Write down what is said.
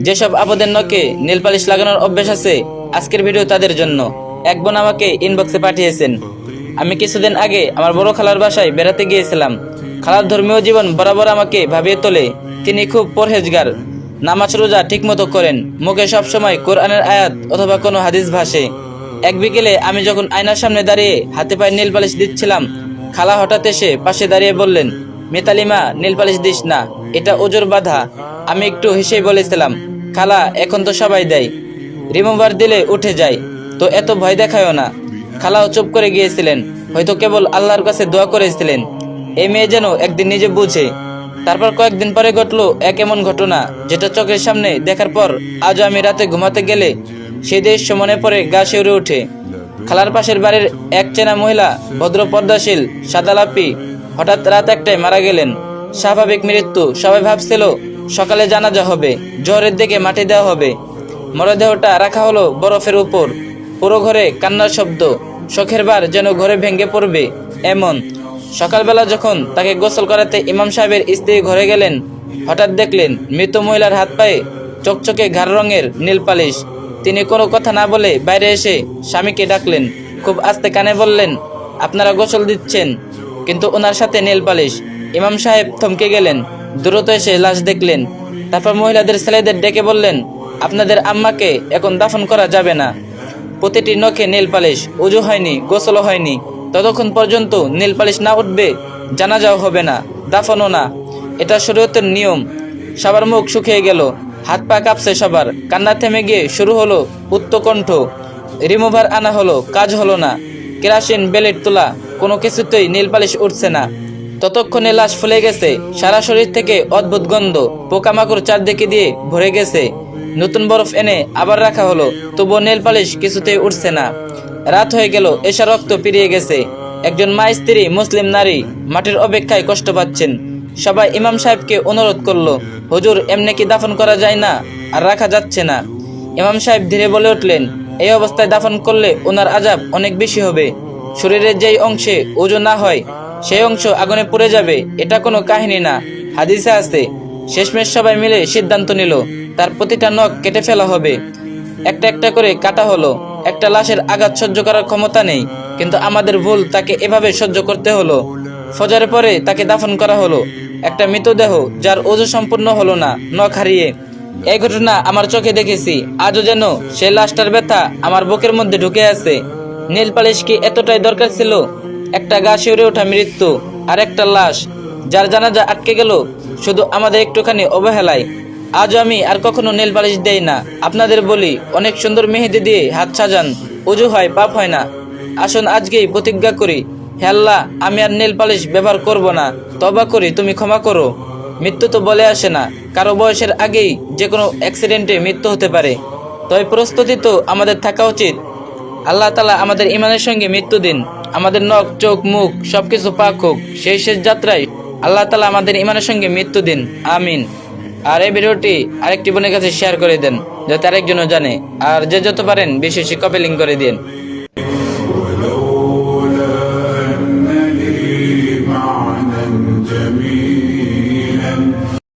যেসব আপদের নখে নীল পালিশ লাগানোর অভ্যেস আছে, আজকের ভিডিও তাদের জন্য। এক বোন আমাকে ইনবক্সে পাঠিয়েছেন। আমি কিছুদিন আগে আমার বড় খালার বাসায় বেড়াতে গিয়েছিলাম। খালার ধর্মীয় জীবন বরাবর আমাকে ভাবিয়ে তোলে। তিনি খুব পরহেজগার। নামাজ রোজা ঠিকমতো করেন। মুখে সবসময় কোরআনের আয়াত অথবা কোনো হাদিস ভাসে। এক বিকেলে আমি যখন আয়নার সামনে দাঁড়িয়ে হাতে পায়ে নীল পালিশ দিচ্ছিলাম, খালা হঠাৎ এসে পাশে দাঁড়িয়ে বললেন মিতালিমা, নীল পালিশ দিস না, এটা ওজোর বাধা। আমি একটু হেসেই বলেছিলাম, খালা, এখন তো সবাই দেয়। রিমুভার দিলে উঠে যায়, তো এত ভয় দেখায়ও না। খালাও চুপ করে গিয়েছিলেন, হয়তো কেবল আল্লাহর কাছে দোয়া করেছিলেন। এই মেয়ে যেন একদিন নিজে বুঝে। তারপর কয়েকদিন পরে ঘটলো এক এমন ঘটনা, যেটা চোখের সামনে দেখার পর আজও আমি রাতে ঘুমাতে গেলে সেই দৃশ্য মনে পড়ে, গা শিউরে ওঠে খালার পাশের বাড়ির এক চেনা মহিলা, ভদ্র পর্দাশীল সাদালাপি হঠাৎ রাত একটায় মারা গেলেন। স্বাভাবিক মৃত্যু, সবাই ভাবছিল, সকালে জানাজা হবে, জোহরের দিকে মাটি দেওয়া হবে। মরদেহটা রাখা হলো বরফের উপর। পুরো ঘরে কান্নার শব্দ শখের বার যেন ঘরে ভেঙে পড়বে, এমন। সকালবেলা যখন তাকে গোসল করাতে ইমাম সাহেবের স্ত্রী ঘরে গেলেন, হঠাৎ দেখলেন মৃত মহিলার হাত পায়ে চকচকে ঘাড় রঙের নীল পালিশ। তিনি কোনো কথা না বলে বাইরে এসে স্বামীকে ডাকলেন। খুব আস্তে কানে বললেন, আপনারা গোসল দিচ্ছেন। কিন্তু ওনার সাথে নীল পালিশ। ইমাম সাহেব থমকে গেলেন। দ্রুত এসে লাশ দেখলেন। তারপর মহিলাদের ছেলেদের ডেকে বললেন, আপনাদের আম্মাকে এখন দাফন করা যাবে না। প্রতিটি নখে নীল পালিশ। উজু হয়নি, গোসলও হয়নি। ততক্ষণ পর্যন্ত নীল পালিশ না উঠবে, জানাজাও হবে না, দাফনও না। এটা শরীয়তের নিয়ম। সবার মুখ শুকিয়ে গেল। হাত পা কাঁপছে সবার। কান্না থেমে গিয়ে শুরু হলো উত্তকণ্ঠ। রিমুভার আনা হলো, কাজ হলো না। কেরাসিন বেলেট তোলা। কোনো কিছুতেই নীল পালিশ উঠছে না। ততক্ষণে লাশ ফুলে গেছে, সারা শরীর থেকে অদ্ভুত গন্ধ, পোকামাকড় চারদিকে দিয়ে ভরে গেছে। নতুন বরফ এনে আবার রাখা হলো, তবুও নেল পালিশ কিছুতেই উঠছে না। রাত হয়ে গেল, এসা রক্ত পেরিয়ে গেছে। একজন মা স্ত্রী মুসলিম নারী মাটির অপেক্ষায় কষ্ট পাচ্ছেন। সবাই ইমাম সাহেবকে অনুরোধ করল, হুজুর, এমনি কি দাফন করা যায় না? আর রাখা যাচ্ছে না। ইমাম সাহেব ধীরে বলে উঠলেন, এই অবস্থায় দাফন করলে ওনার আজাব অনেক বেশি হবে। শরীরের যেই অংশে ওজন না হয়, সেই অংশ আগুনে পুড়ে যাবে, এটা কোনো কাহিনী না। হাদিসে আছে, শেষমেশ সবাই মিলে সিদ্ধান্ত নিল, তার প্রতিটা নখ কেটে ফেলা হবে। একটা একটা করে কাটা হলো, একটা লাশের আঘাত সহ্য করার ক্ষমতা নেই, কিন্তু আমাদের ভুল তাকে এভাবে সহ্য করতে হলো। ফজরের পরে তাকে দাফন করা হলো, একটা মৃতদেহ যার ওজু সম্পূর্ণ হলো না, নখ হারিয়ে। এই ঘটনা আমার চোখে দেখেছি, আজও যেন সেই লাশটার ব্যথা আমার বুকের মধ্যে ঢুকে আছে। নীল পালিশ কি এতটাই দরকার ছিল? একটা গা শিউরে ওঠা মৃত্যু আর একটা লাশ, যার জানাজা আটকে গেল, শুধু আমাদের একটুখানি অবহেলায়। আজও আমি আর কখনো নেল পালিশ দেই না। আপনাদের বলি, অনেক সুন্দর মেহেদি দিয়ে হাত সাজান, উজু হয়, পাপ হয় না। আসুন আজকেই প্রতিজ্ঞা করি হেল্লা আমি আর নেল পালিশ ব্যবহার করব না। তবা করি, তুমি ক্ষমা করো। মৃত্যু তো বলে আসে না, কারও বয়সের আগেই যে কোনো অ্যাক্সিডেন্টে মৃত্যু হতে পারে। তবে প্রস্তুতি তো আমাদের থাকা উচিত। আল্লাহ তালা আমাদের ইমানের সঙ্গে মৃত্যু দিন। আমাদের নখ, চোখ, মুখ সবকিছু পাক হোক। সেই শেষ যাত্রায় আল্লাহ তালা আমাদের ইমানের সঙ্গে মৃত্যু দিন। আমিন। আর এই ভিডিওটি আরেকটি বোনের কাছে শেয়ার করে দেন, যাতে আরেকজনও জানে। আর যে যত পারেন, বেশি বেশি করে দিন